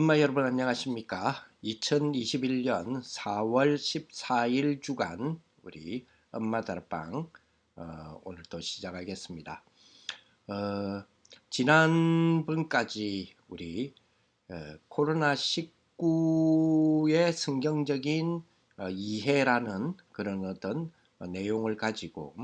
엄마 여러분 안녕하십니까? 2021년 4월 14일 주간 우리 엄마 다락방 어, 오늘 또 시작하겠습니다. 어, 지난번까지 우리 어, 코로나 19의 성경적인 어, 이해라는 그런 어떤 어, 내용을 가지고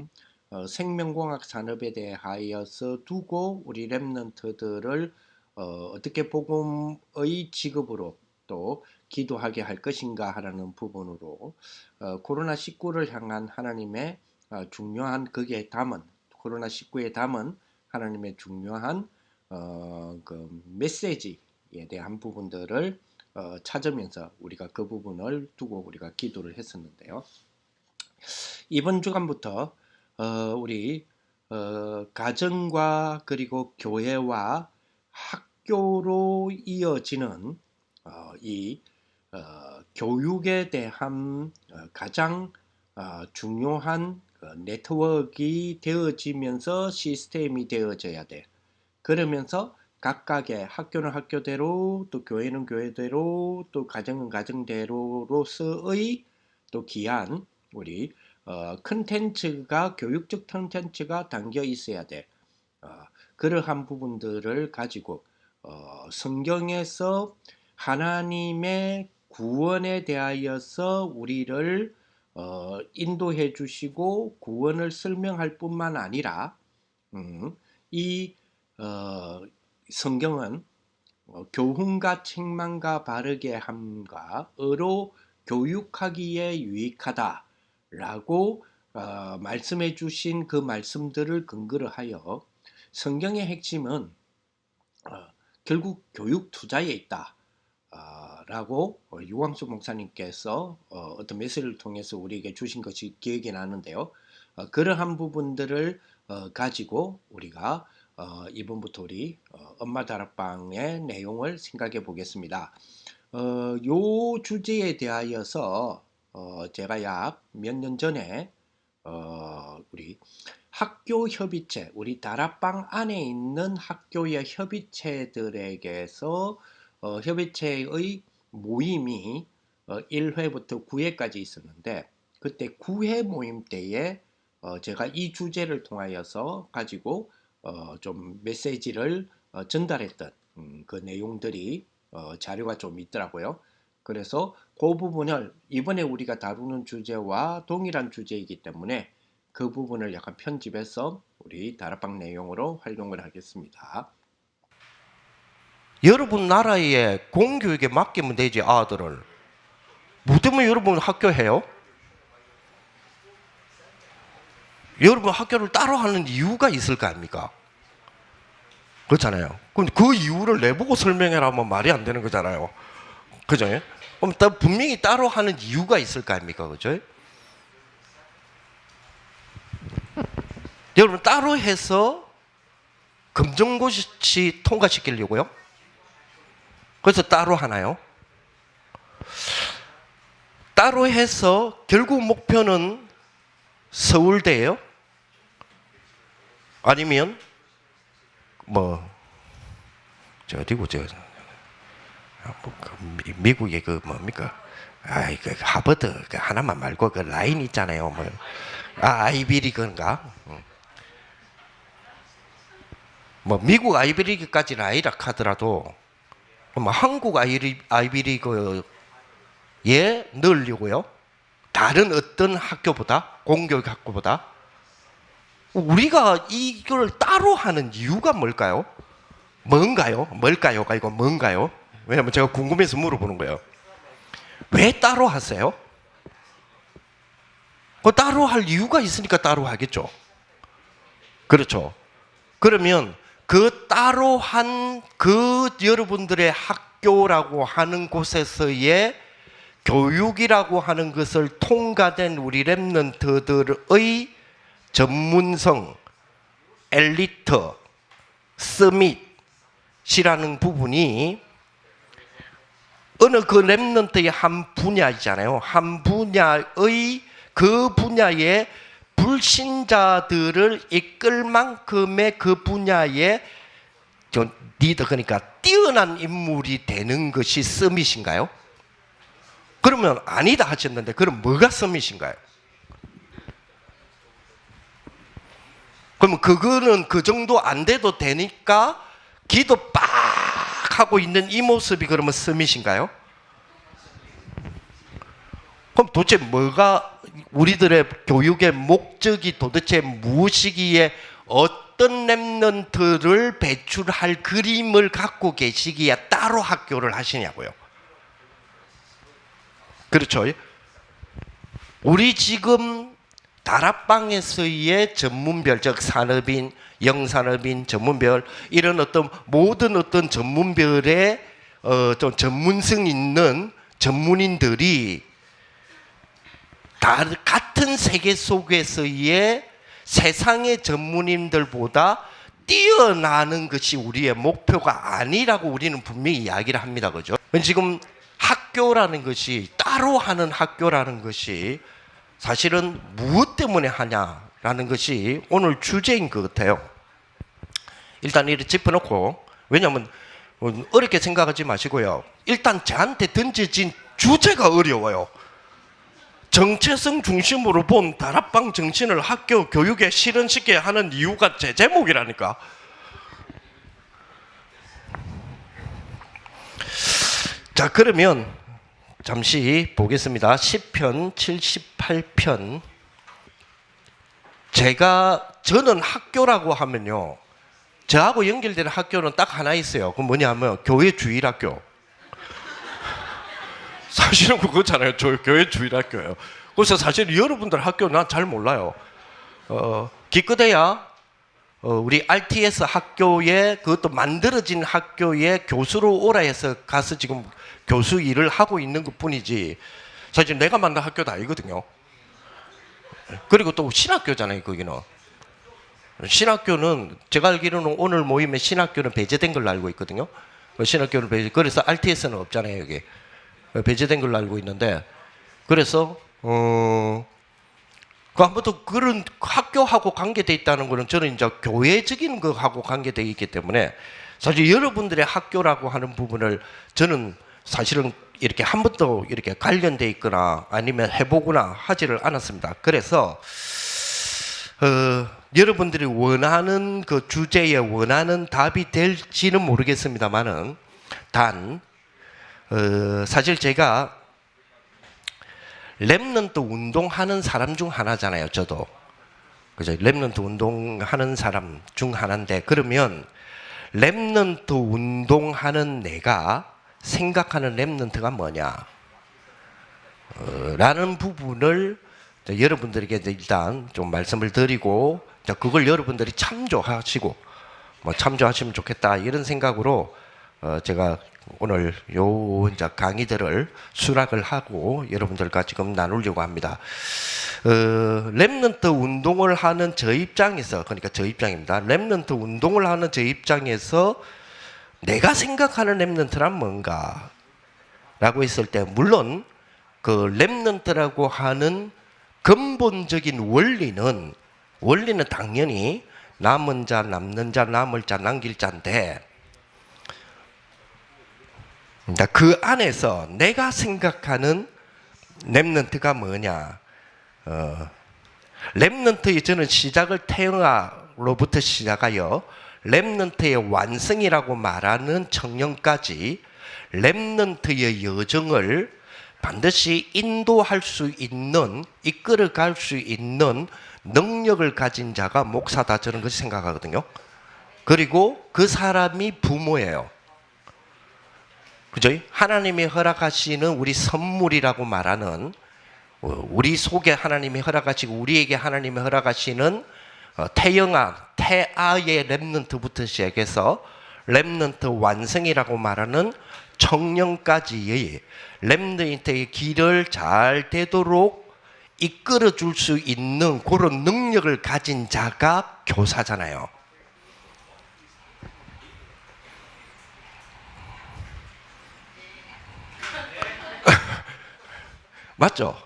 어, 생명공학 산업에 대하여서 두고 우리 랩런트들을 어, 어떻게 복음의 직업으로 또 기도하게 할 것인가 하라는 부분으로 어, 코로나 19를 향한 하나님의 어, 중요한 그게 담은 코로나 19에 담은 하나님의 중요한 어, 그 메시지에 대한 부분들을 어, 찾으면서 우리가 그 부분을 두고 우리가 기도를 했었는데요. 이번 주간부터 어, 우리 어, 가정과 그리고 교회와 학교로 이어지는 어, 이 어, 교육에 대한 어, 가장 어, 중요한 그 네트워크가 되어지면서 시스템이 되어져야 돼. 그러면서 각각의 학교는 학교대로 또 교회는 교회대로 또 가정은 가정대로로서의 또 귀한 우리 어, 컨텐츠가 교육적 컨텐츠가 담겨 있어야 돼. 어, 그러한 부분들을 가지고 어, 성경에서 하나님의 구원에 대하여서 우리를 어, 인도해 주시고 구원을 설명할 뿐만 아니라 음, 이 어, 성경은 어, 교훈과 책망과 바르게 함과 어로 교육하기에 유익하다라고 어, 말씀해 주신 그 말씀들을 근거로 하여 성경의 핵심은 어, 결국 교육 투자에 있다. 어, 라고 어, 유광수 목사님께서 어, 어떤 메시지를 통해서 우리에게 주신 것이 기억이 나는데요. 어, 그러한 부분들을 어, 가지고 우리가 어, 이번부터 우리 어, 엄마 다락방의 내용을 생각해 보겠습니다. 어, 요 주제에 대하여서 어, 제가 약 몇 년 전에 어, 우리 학교 협의체, 우리 다락방 안에 있는 학교의 협의체들에게서 어, 협의체의 모임이 어, 1회부터 9회까지 있었는데 그때 9회 모임 때에 어, 제가 이 주제를 통하여서 가지고 어, 좀 메시지를 어, 전달했던 음, 그 내용들이 어, 자료가 좀 있더라고요. 그래서 그 부분을 이번에 우리가 다루는 주제와 동일한 주제이기 때문에 그 부분을 약간 편집해서 우리 다락방 내용으로 활용을 하겠습니다. 여러분 나라에 공교육에 맡기면 되지 아들을 뭐 때문에 여러분 학교 해요? 여러분 학교를 따로 하는 이유가 있을 거 아닙니까? 그렇잖아요. 그럼 그 이유를 내보고 설명해라 하면 말이 안 되는 거잖아요. 그죠? 그럼 또 분명히 따로 하는 이유가 있을 거 아닙니까? 그죠? 여러분 따로 해서 검정고시 통과시키려고요? 그래서 따로 하나요? 따로 해서 결국 목표는 서울대예요? 아니면 뭐 저 어디고 저 아, 뭐, 그 미- 미국의 그 뭡니까? 아이 그 하버드 그 하나만 말고 그 라인 있잖아요. 뭐 아, 아이비리그인가? 응. 뭐 미국 아이비리그까지는 아니라 하더라도 뭐 한국 아이비리그에 넣으려고요. 다른 어떤 학교보다 공교육 학교보다 우리가 이걸 따로 하는 이유가 뭘까요? 뭔가요? 뭘까요가 이거 뭔가요? 왜냐면 제가 궁금해서 물어보는 거예요. 왜 따로 하세요? 그 따로 할 이유가 있으니까 따로 하겠죠. 그렇죠. 그러면 그 따로 한 그 여러분들의 학교라고 하는 곳에서의 교육이라고 하는 것을 통과된 우리 랩런트들의 전문성, 엘리트, 서밋이라는 부분이 어느 그 랩런트의 한 분야이잖아요. 한 분야의 그 분야의 불신자들을 이끌 만큼의 그 분야의 저 리더 그러니까 뛰어난 인물이 되는 것이 썸이신가요? 그러면 아니다 하셨는데 그럼 뭐가 썸이신가요? 그러면 그거는 그 정도 안 돼도 되니까 기도 빡 하고 있는 이 모습이 그러면 썸이신가요? 그럼 도대체 뭐가 우리들의 교육의 목적이 도대체 무엇이기에 어떤 랩런트를 배출할 그림을 갖고 계시기에 따로 학교를 하시냐고요. 그렇죠. 우리 지금 다락방에서의 전문별 즉 산업인, 영산업인, 전문별 이런 어떤 모든 어떤 전문별의 어, 좀 전문성 있는 전문인들이 다 같은 세계 속에서의 세상의 전문인들보다 뛰어나는 것이 우리의 목표가 아니라고 우리는 분명히 이야기를 합니다. 그죠? 지금 학교라는 것이 따로 하는 학교라는 것이 사실은 무엇 때문에 하냐라는 것이 오늘 주제인 것 같아요. 일단 이렇게 짚어놓고 왜냐하면 어렵게 생각하지 마시고요. 일단 저한테 던져진 주제가 어려워요. 정체성 중심으로 본 다락방 정신을 학교 교육에 실현시켜야 하는 이유가 제 제목이라니까. 자, 그러면 잠시 보겠습니다. 10편 78편. 제가 저는 학교라고 하면요. 저하고 연결되는 학교는 딱 하나 있어요. 그 뭐냐면 교회 주일학교. 사실은 그거잖아요. 저 교회 주일학교예요. 그래서 사실 여러분들 학교 난 잘 몰라요. 어, 기껏해야 어, 우리 RTS 학교에 그것도 만들어진 학교에 교수로 오라 해서 가서 지금 교수 일을 하고 있는 것 뿐이지 사실 내가 만든 학교도 아니거든요. 그리고 또 신학교잖아요, 거기는. 신학교는 제가 알기로는 오늘 모임에 신학교는 배제된 걸로 알고 있거든요. 그 신학교는 배제, 그래서 RTS는 없잖아요, 여기. 배제된 걸로 알고 있는데 그래서 어 그 아무튼 그런 학교하고 관계돼 있다는 거는 저는 이제 교회적인 거하고 관계돼 있기 때문에 사실 여러분들의 학교라고 하는 부분을 저는 사실은 이렇게 한 번도 이렇게 관련돼 있거나 아니면 해보거나 하지를 않았습니다. 그래서 어, 여러분들이 원하는 그 주제에 원하는 답이 될지는 모르겠습니다만은 단 어, 사실 제가 랩런트 운동하는 사람 중 하나잖아요. 저도 그죠? 랩런트 운동하는 사람 중 하나인데 그러면 랩런트 운동하는 내가 생각하는 랩런트가 뭐냐? 어, 라는 부분을 여러분들에게 일단 좀 말씀을 드리고 그걸 여러분들이 참조하시고 뭐 참조하시면 좋겠다 이런 생각으로 어, 제가 오늘 요 이제 강의들을 수락을 하고 여러분들과 지금 나누려고 합니다. 어, 랩런트 운동을 하는 저 입장에서 그러니까 저 입장입니다. 랩런트 운동을 하는 저 입장에서 내가 생각하는 랩런트란 뭔가? 라고 했을 때 물론 그 랩런트라고 하는 근본적인 원리는 원리는 당연히 남은 자 남는 자 남을 자 남길 자인데 그 안에서 내가 생각하는 랩런트가 뭐냐? 어, 랩런트의 저는 시작을 태영아로부터 시작하여 랩런트의 완성이라고 말하는 청년까지 랩런트의 여정을 반드시 인도할 수 있는 이끌어갈 수 있는 능력을 가진 자가 목사다 저는 그렇게 생각하거든요. 그리고 그 사람이 부모예요. 그죠? 하나님이 허락하시는 우리 선물이라고 말하는 어, 우리 속에 하나님이 허락하시고 우리에게 하나님이 허락하시는 어, 태영아, 태아의 랩런트부터 시작해서 랩런트 완성이라고 말하는 청년까지의 랩런트의 길을 잘 되도록 이끌어 줄 수 있는 그런 능력을 가진 자가 교사잖아요. 맞죠?